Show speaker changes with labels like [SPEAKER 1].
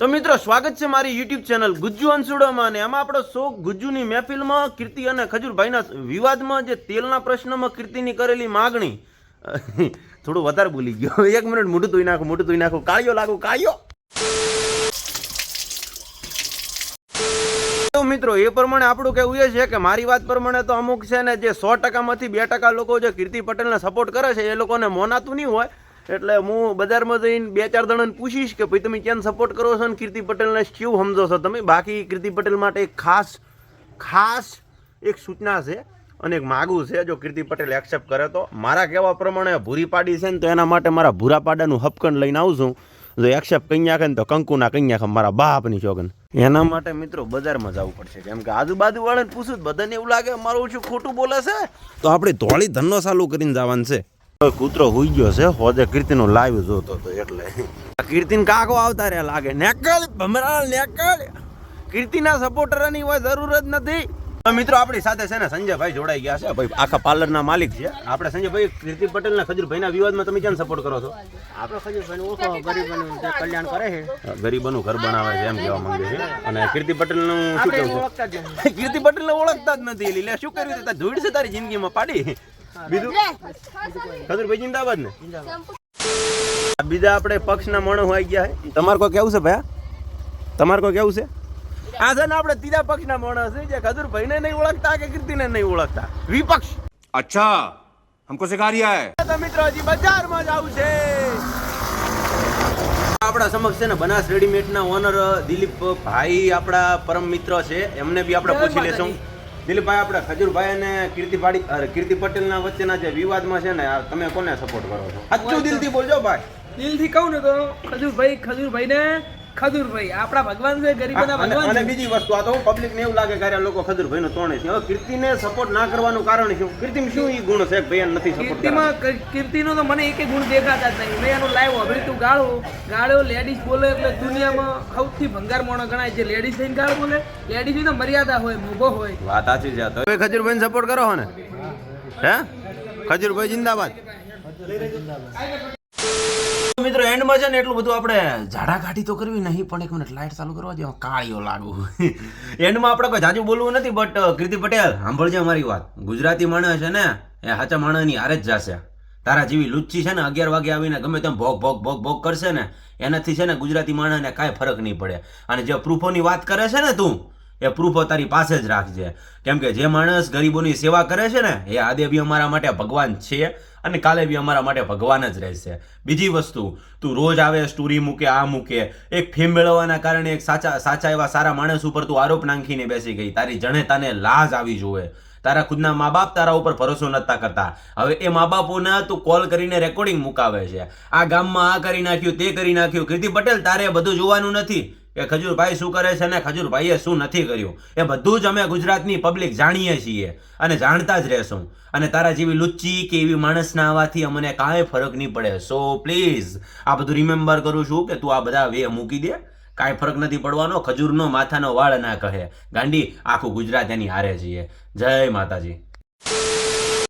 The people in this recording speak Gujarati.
[SPEAKER 1] તો મિત્રો, સ્વાગત છે મારી યુટ્યુબ ચેનલ ગુજ્જુ અંસુડામાં અને એમાં આપણો શો ગુજ્જુની મહેફિલમાં, કીર્તિ અને ખજૂરભાઈના વિવાદમાં જે તેલના પ્રશ્નમાં કીર્તિની કરેલી માગણી. થોડું વધારે ભૂલી ગયો. એક મિનિટ મોઢું ધોઈ નાખું, મોઢું ધોઈ નાખું. કાળિયો લાગુ કાળિયો મિત્રો, એ પ્રમાણે આપણું કહેવું એ છે કે મારી વાત પ્રમાણે તો અમુક છે ને જે સો ટકામાંથી બે ટકા લોકો જે કીર્તિ પટેલને સપોર્ટ કરે છે, એ લોકોને મોનાતું નહીં હોય. એટલે હું બજારમાં જઈને બે ચાર જણાને પૂછીશ કે ભાઈ, તમે ક્યાં સપોર્ટ કરો છો અને કીર્તિ પટેલને? શું સમજો છો તમે? બાકી કીર્તિ પટેલ માટે એક ખાસ ખાસ એક સૂચના છે અને એક માગું છે, જો કીર્તિ પટેલ એક્સેપ્ટ કરે તો. મારા કહેવા પ્રમાણે ભૂરી પાડી છે ને તો એના માટે મારા ભૂરા પાડાનું હપકન લઈને આવશું જો એક્સેપ્ટ કઈ નાખે ને તો કંકુના કઈ નાખે મારા બાપની ચોગન. એના માટે મિત્રો બજારમાં જવું પડશે. કેમ કે આજુબાજુ વાળાને પૂછું બધાને એવું લાગે મારું ઓછું ખોટું બોલે છે. તો આપણે ધોળી ધંધો ચાલુ કરીને જવાનું છે. કૂતરો હુઈ ગયો છે હોજે કીર્તિનો લાઈવ જોતો હતો એટલે. કીર્તિન કાકો આવતા રહ્યા લાગે. નેકળ ભમરાલ નેકળ. કીર્તિના સપોર્ટરની હોય જરૂર જ નથી. મિત્રો આપણી સાથે છે ને સંજયભાઈ જોડાઈ ગયા છે. ભાઈ આખા પાર્લરના માલિક છે. આપણે સંજયભાઈ કીર્તિ પટેલ ને ખજૂરભાઈના વિવાદમાં તમે ક્યાં સપોર્ટ કરો છો?
[SPEAKER 2] આપણે ખજુરભાઈ ઓછો ગરીબોનું જે કલ્યાણ કરે છે.
[SPEAKER 1] ગરીબોનું ઘર બનાવે છે એમ કહેવા માંગે છે. અને કીર્તિ પટેલનું શું કહેવું કીર્તિ પટેલને ઓળખતા જ નથી લીલે. શું કર્યું ધૂળ છે તારી જિંદગીમાં પાડી? બીજું? ને? બીજા આપણે પક્ષના મણો હોય ગયા તમારે કોઈ કેવું છે ભાઈ? તમારે કોઈ કેવું છે? આ છે ને આપણે ત્રીજા પક્ષના મણો છે જે ખજુરભાઈને નહીં ઓળખતા કે કીર્તિને નહીં ઓળખતા. વિપક્ષ.
[SPEAKER 3] અચ્છા હમકો સિખા હે
[SPEAKER 1] તો મિત્રો હજી બજારમાં જવું છે આપણા સમક્ષ છે ને બનાસ રેડીમેડ ના ઓનર દિલીપ ભાઈ આપણા પરમ મિત્ર છે. એમને બી આપણે પૂછી લેશું. દિલીપભાઈ આપણે ખજૂરભાઈ અને કીર્તિ પાડી અરે, કીર્તિ પટેલના વચ્ચેના જે વિવાદમાં છે ને તમે કોને સપોર્ટ કરો છો? સાચું દિલથી બોલજો ભાઈ.
[SPEAKER 2] દિલથી કહું ને તો ખજુરભાઈ ખજૂરભાઈ ને ખજૂરભાઈ આપણા ભગવાન છે ગરીબોના ભગવાન
[SPEAKER 1] અને બીજી વસ્તુ આ તો પબ્લિક ને એવું લાગે કે લોકો ખજૂરભાઈ નો તોણે છે. હવે કીર્તિને સપોર્ટ ના કરવાનું કારણ શું? કીર્તિ શું ઈ ગુણ છે ભાઈ નથી સપોર્ટ
[SPEAKER 2] કીર્તિમાં કીર્તિનો તો મને એકે ગુણ દેખાતા જ નહીં. મેં એનો લાઈવ હવે તું ગાળો. ગાળો લેડીઝ બોલે એટલે દુનિયામાં સૌથી ભંગાર મોણો ગણાય. છે લેડીઝ થઈને ગાળ બોલે લેડીઝ તો મર્યાદા હોય મોભો હોય.
[SPEAKER 1] વાત સાચી છે તો. ખજૂરભાઈ સપોર્ટ કરો ને. હે? ખજૂરભાઈ જિંદાબાદ. મિત્રો એન્ડમાં છે ને એટલું બધું આપણે ઝાડા કાઢી તો કરવી નહીં, પણ એક મિનિટ લાઈટ ચાલુ કરવા દો કાળીઓ લાગુ. એન્ડમાં આપણે કોઈ જાજુ બોલવું નથી બટ કીર્તિ પટેલ, સાંભળજે મારી વાત. ગુજરાતી માણસ છે ને, એ હાચા માણસની હારે જ જશે. તારા જેવી લુચ્ચી છે ને, અગિયાર વાગે આવીને ગમે તેમ ભોગ ભોગ ભોગ ભોગ કરશે ને, એનાથી છે ને ગુજરાતી માણસને કાંઈ ફરક નહીં પડે. અને જે પ્રૂફોની વાત કરે છે ને તું એ પ્રૂફો તારી પાસે જ રાખજે. કેમ કે જે માણસ ગરીબોની સેવા કરે છે ને, એ આદે બી અમારા માટે ભગવાન છે અને કાલે બી અમારા માટે ભગવાન જ રહેશે. બીજી વસ્તુ, તું રોજ આવે, સ્ટોરી મૂકે, આ મૂકે, એક ફેમ મેળવવાના કારણે એક સાચા સાચા એવા સારા માણસ ઉપર તું આરોપ નાખીને બેસી ગઈ. તારી જણે તને લાજ આવી જોવે. તારા ખુદના મા બાપ તારા ઉપર ભરોસો નતા કરતા. હવે એ મા બાપોને તું કોલ કરીને રેકોર્ડિંગ મુકાવે છે. આ ગામમાં આ કરી નાખ્યું, તે કરી નાખ્યું. કીર્તિ પટેલ, તારે બધું જોવાનું નથી. કે ખજૂરભાઈ શું કરે છે ને ખજૂરભાઈએ શું નથી કર્યું? એ બધું જ અમે ગુજરાતની પબ્લિક જાણીએ છીએ અને જાણતા જ રહેશું. અને તારા જેવી લુચ્ચી કે એવી માણસના આવવાથી અમને કાંઈ ફરક નહીં પડે. સો પ્લીઝ આ બધું રિમેમ્બર કરું છું કે તું આ બધા વે મૂકી દે. કાંઈ ફરક નથી પડવાનો. ખજૂરનો માથાનો વાળ ના કહે. ગાંડી, આખું ગુજરાત એની હારે છીએ જય માતાજી.